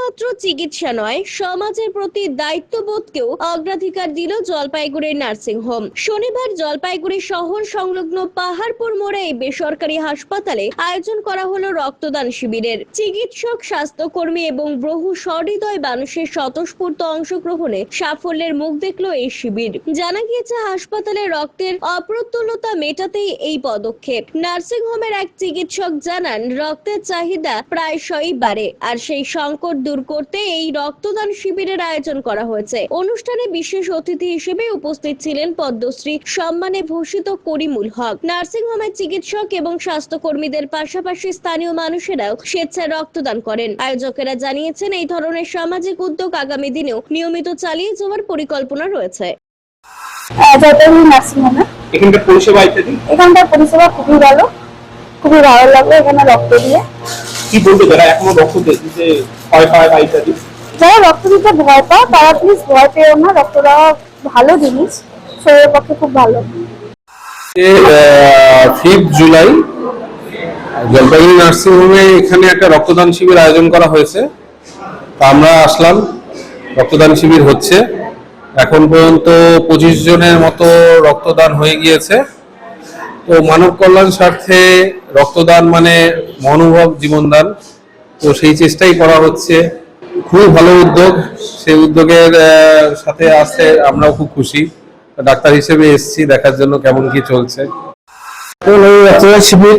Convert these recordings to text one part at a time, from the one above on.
শুধুমাত্র চিকিৎসা নয়, সমাজের প্রতি দায়িত্ববোধকেও অগ্রাধিকার দিল জলপাইগুড়ির নার্সিং হোম শনিবার জলপাইগুড়ি শহর সংলগ্ন পাহাড়পুর মোড়ে এই বেসরকারি হাসপাতালে আয়োজন করা হলো রক্তদান শিবিরের। চিকিৎসক, স্বাস্থ্যকর্মী এবং বহু সহৃদয় মানুষের স্বতঃস্ফূর্ত অংশগ্রহণে সাফল্যের মুখ দেখল এই শিবির। জানা গিয়েছে, হাসপাতালে রক্তের অপ্রতুলতা মেটাতেই এই পদক্ষেপ। নার্সিং হোমের এক চিকিৎসক জানান, রক্তের চাহিদা প্রায়শই বাড়ে, আর সেই সংকট দূর করতে এই রক্তদান শিবিরের আয়োজন করা হয়েছে। অনুষ্ঠানে বিশেষ অতিথি হিসেবে উপস্থিত ছিলেন পদ্মশ্রী সম্মানে ভূষিত করিমুল হক। নার্সিং হোমের চিকিৎসক এবং স্বাস্থ্যকর্মীদের পাশাপাশি স্থানীয় মানুষেরাও স্বেচ্ছায় রক্তদান করেন। আয়োজকেরা জানিয়েছেন এই ধরনের সামাজিক উদ্যোগ আগামী দিনেও নিয়মিত চালিয়ে যাওয়ার পরিকল্পনা রয়েছে। এখানকার পরিষেবা খুবই ভালো খুবই ভালো লাগল এখানে রক্ত দিয়ে। কি বলবে? যারা এখনও রক্ত দিতে ভয় পায় বা ইত্যাদি। যারা রক্ত দিতে ভয় পায় তারা প্লিজ ভয় পেও না। রক্ত দেওয়া ভালো জিনিস। শরীরের পক্ষে খুব ভালো। ফিফথ জুলাই জলপাইগুড়ি নার্সিং হোমে এখানে একটা রক্তদান শিবির আয়োজন করা হয়েছে। তো আমরা আসলাম। রক্তদান শিবির হচ্ছে। এখন পর্যন্ত পঁচিশ জনের মতো রক্তদান হয়ে গিয়েছে। তো মানব কল্যাণ স্বার্থে রক্তদান মানে মনোভাব, জীবনদান। তো সেই চেষ্টাই করা হচ্ছে। খুবই ভালো উদ্যোগ। সেই উদ্যোগের সাথে আসতে আমরাও খুব খুশি। ডাক্তার হিসেবে এসেছি দেখার জন্য কেমন কি চলছে। রক্তদান শিবির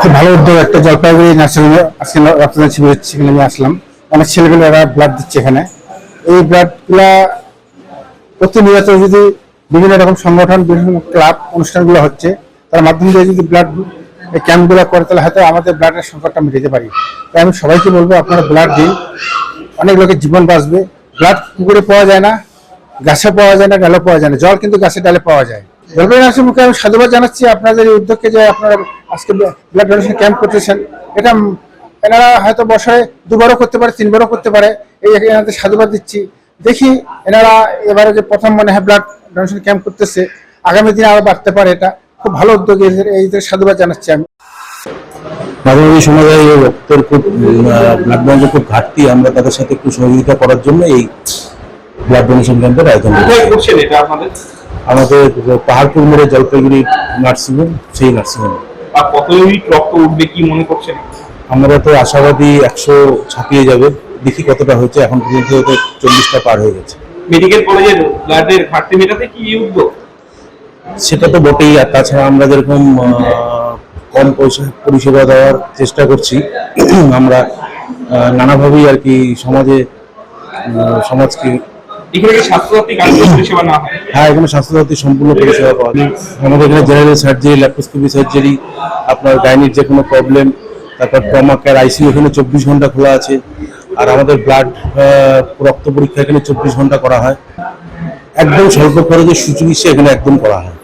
খুব ভালো উদ্যোগ। একটা জলপাইগুড়ি নার্সিংহোমে আজকে রক্তদান শিবির হচ্ছে, সেখানে আমি আসলাম। অনেক ছেলেগুলো ব্লাড দিচ্ছে এখানে। এই ব্লাডগুলা প্রতিনিয়ত যদি বিভিন্ন রকম সংগঠন, বিভিন্ন ক্লাব অনুষ্ঠানগুলো হচ্ছে। তার মাধ্যমে দিয়ে যদি ব্লাড ক্যাম্পগুলো করে, তাহলে হয়তো আমাদের ব্লাডের সংকটটা মেটাতে পারি। তাই আমি সবাইকে বলব, আপনারা ব্লাড দিন। অনেক লোকের জীবন বাঁচবে। ব্লাড পুকুরে পাওয়া যায় না, গাছে পাওয়া যায় না, ডালে পাওয়া যায় না। জল কিন্তু গাছে, ডালে পাওয়া যায়। জলপাইগুড়ি নার্সিং মুখে আমি সাধুবাদ জানাচ্ছি আপনাদের এই উদ্যোগকে যে আপনারা আজকে ব্লাড ডোনেশন ক্যাম্প করতেছেন। এটা এনারা হয়তো বছরে দুবারও করতে পারে, তিনবারও করতে পারে। এই এনাদের সাধুবাদ দিচ্ছি। দেখি এনারা এবারে যে প্রথম মনে হয় ব্লাড ডোনেশন ক্যাম্প করতেছে। আগামী দিনে আরও বাড়তে পারে এটা। খুব ভালো উদ্যোগ এদের এইদের সাধুবাদ জানাচ্ছি আমি। মাঝামাঝি সমাজে এই রক্তের খুব ব্লাড ব্যাংকের খুব ঘাটতি আমরা তাদের সাথে একটু সহযোগিতা করার জন্য এই ব্লাড ডোনেশন ক্যাম্পের আয়োজন আমাদের পাহাড়পুর মোড়ে জলপাইগুড়ি নার্সিংহোম সেই নার্সিংহোম। আর কত ইউনিট রক্ত উঠবে কি মনে করছেন? আমরা তো আশাবাদী একশো ছাপিয়ে যাবে। দেখি কতটা হয়েছে এখন পর্যন্ত চল্লিশটা পার হয়ে গেছে। মেডিকেল কলেজের ব্লাডের ঘাটতি মেটাতে কি উদ্যোগ? সেটা তো বটেই আর তাছাড়া আমরা যেরকম কম পয়সা পরিষেবা দেওয়ার চেষ্টা করছি আমরা নানাভাবেই আর কি সমাজে সমাজকে হয়। হ্যাঁ? এখানে স্বাস্থ্যসাথী সম্পূর্ণ পরিষেবা পাওয়া যায়। আমাদের এখানে জেনারেল সার্জারি ল্যাপ্রোস্কোপি সার্জারি আপনার গাইনির যে কোনো প্রবলেম তারপর ট্রমা কেয়ার আইসিইউ এখানে চব্বিশ ঘণ্টা খোলা আছে। আর আমাদের ব্লাড রক্ত পরীক্ষা এখানে চব্বিশ ঘণ্টা করা হয়। একদম স্বল্প খরচে সুচিকিৎসা এখানে একদম করা হয়।